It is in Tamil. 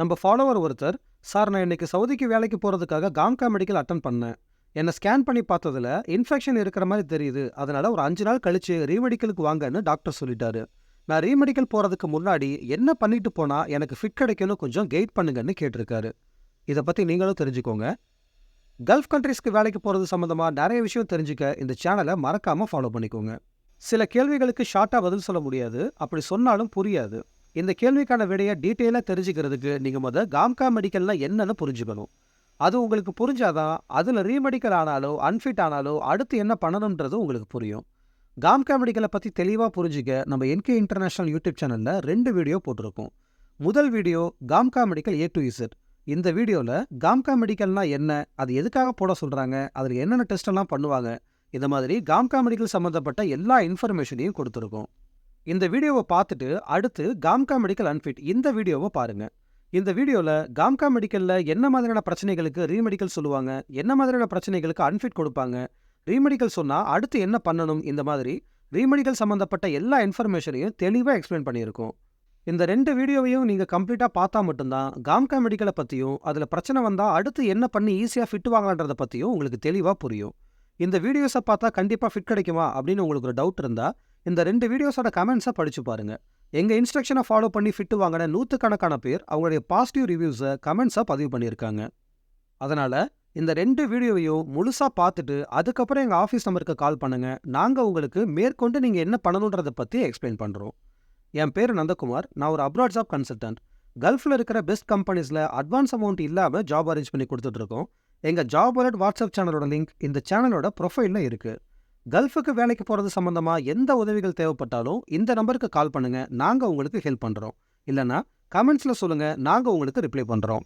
நம்ம ஃபாலோவர் ஒருத்தர் சார் நான் இன்னைக்கு சவுதிக்கு வேலைக்கு போகிறதுக்காக காம்கா மெடிக்கல் அட்டன் பண்ணேன். என்னை ஸ்கேன் பண்ணி பார்த்ததுல இன்ஃபெக்ஷன் இருக்கிற மாதிரி தெரியுது. அதனால ஒரு அஞ்சு நாள் கழிச்சு ரீமெடிக்கலுக்கு வாங்கன்னு டாக்டர் சொல்லிட்டாரு. நான் ரீமெடிக்கல் போகிறதுக்கு முன்னாடி என்ன பண்ணிட்டு போனால் எனக்கு ஃபிட் கிடைக்கும்னு கொஞ்சம் கெயிட் பண்ணுங்கன்னு கேட்டிருக்காரு. இதை பற்றி நீங்களும் தெரிஞ்சுக்கோங்க. கல்ஃப் கண்ட்ரீஸ்க்கு வேலைக்கு போகிறது சம்மந்தமாக நிறைய விஷயம் தெரிஞ்சுக்க இந்த சேனலை மறக்காமல் ஃபாலோ பண்ணிக்கோங்க. சில கேள்விகளுக்கு ஷார்ட்டாக பதில் சொல்ல முடியாது. அப்படி சொன்னாலும் புரியாது. இந்த கேள்விக்கான விடையை டீட்டெயிலாக தெரிஞ்சுக்கிறதுக்கு நீங்கள் முதல் காம்கா மெடிக்கல்னா என்னென்னு புரிஞ்சுக்கணும். அது உங்களுக்கு புரிஞ்சாதான் அதில் ரீமெடிக்கல் ஆனாலோ அன்ஃபிட் ஆனாலோ அடுத்து என்ன பண்ணணுன்றது உங்களுக்கு புரியும். காம்கா மெடிக்கலை பற்றி தெளிவாக புரிஞ்சுக்க நம்ம என்கே இன்டர்நேஷனல் யூடியூப் சேனலில் ரெண்டு வீடியோ போட்டிருக்கோம். முதல் வீடியோ காம்கா மெடிக்கல் ஏ டு இசட் இந்த வீடியோவில் காம்கா மெடிக்கல்னா என்ன அது எதுக்காக போட சொல்கிறாங்க அதில் என்னென்ன டெஸ்ட் எல்லாம் பண்ணுவாங்க இந்த மாதிரி காம்கா மெடிக்கல் சம்மந்தப்பட்ட எல்லா இன்ஃபர்மேஷனையும் கொடுத்துருக்கோம். இந்த வீடியோவை பார்த்துட்டு அடுத்து காம்கா மெடிக்கல் அன்ஃபிட் இந்த வீடியோவை பாருங்க. இந்த வீடியோவில் காம்கா மெடிக்கலில் என்ன மாதிரியான பிரச்சனைகளுக்கு ரீமெடிக்கல் சொல்லுவாங்க என்ன மாதிரியான பிரச்சனைகளுக்கு அன்ஃபிட் கொடுப்பாங்க ரீமெடிக்கல் சொன்னால் அடுத்து என்ன பண்ணணும் இந்த மாதிரி ரீமெடிக்கல் சம்மந்தப்பட்ட எல்லா இன்ஃபர்மேஷனையும் தெளிவாக எக்ஸ்பிளைன் பண்ணியிருக்கோம். இந்த ரெண்டு வீடியோவையும் நீங்கள் கம்ப்ளீட்டாக பார்த்தா மட்டும்தான் காம்கா மெடிக்கலை பற்றியும் அதில் பிரச்சனை வந்தால் அடுத்து என்ன பண்ணி ஈஸியாக ஃபிட் வாங்கலான்றதை பற்றியும் உங்களுக்கு தெளிவாக புரியும். இந்த வீடியோஸை பார்த்தா கண்டிப்பாக ஃபிட் கிடைக்குமா அப்படின்னு உங்களுக்கு ஒரு டவுட் இருந்தால் இந்த ரெண்டு வீடியோஸோட கமெண்ட்ஸை படிச்சு பாருங்க. எங்கள் இன்ஸ்ட்ரக்ஷனை ஃபாலோ பண்ணி ஃபிட்டு வாங்கின நூற்றுக்கணக்கான பேர் அவங்களுடைய பாசிட்டிவ் ரிவ்யூஸை கமெண்ட்ஸாக பதிவு பண்ணியிருக்காங்க. அதனால் இந்த ரெண்டு வீடியோவையும் முழுசாக பார்த்துட்டு அதுக்கப்புறம் எங்கள் ஆஃபீஸ் நம்பருக்கு கால் பண்ணுங்கள் நாங்கள் உங்களுக்கு மேற்கொண்டு நீங்கள் என்ன பண்ணணுன்றதை பற்றி எக்ஸ்பிளைன் பண்ணுறோம் என் பேர் நந்தகுமார். நான் ஒரு அப்ராட் ஜாப் கன்சல்டன்ட் கல்ஃபில் இருக்கிற பெஸ்ட் கம்பெனிஸில் அட்வான்ஸ் அமௌண்ட் இல்லாமல் ஜாப் அரேஞ்ச் பண்ணி கொடுத்துட்ருக்கோம் எங்கள் ஜாப் அலர்ட் வாட்ஸ்அப் சேனலோட லிங்க் இந்த சேனலோட ப்ரொஃபைலில் இருக்குது கல்ஃபுக்கு வேலைக்கு போகிறது சம்மந்தமாக எந்த உதவிகள் தேவைப்பட்டாலும் இந்த நம்பருக்கு கால் பண்ணுங்கள் நாங்கள் உங்களுக்கு ஹெல்ப் பண்ணுறோம் இல்லைனா கமெண்ட்ஸில் சொல்லுங்கள் நாங்கள் உங்களுக்கு ரிப்ளை பண்ணுறோம்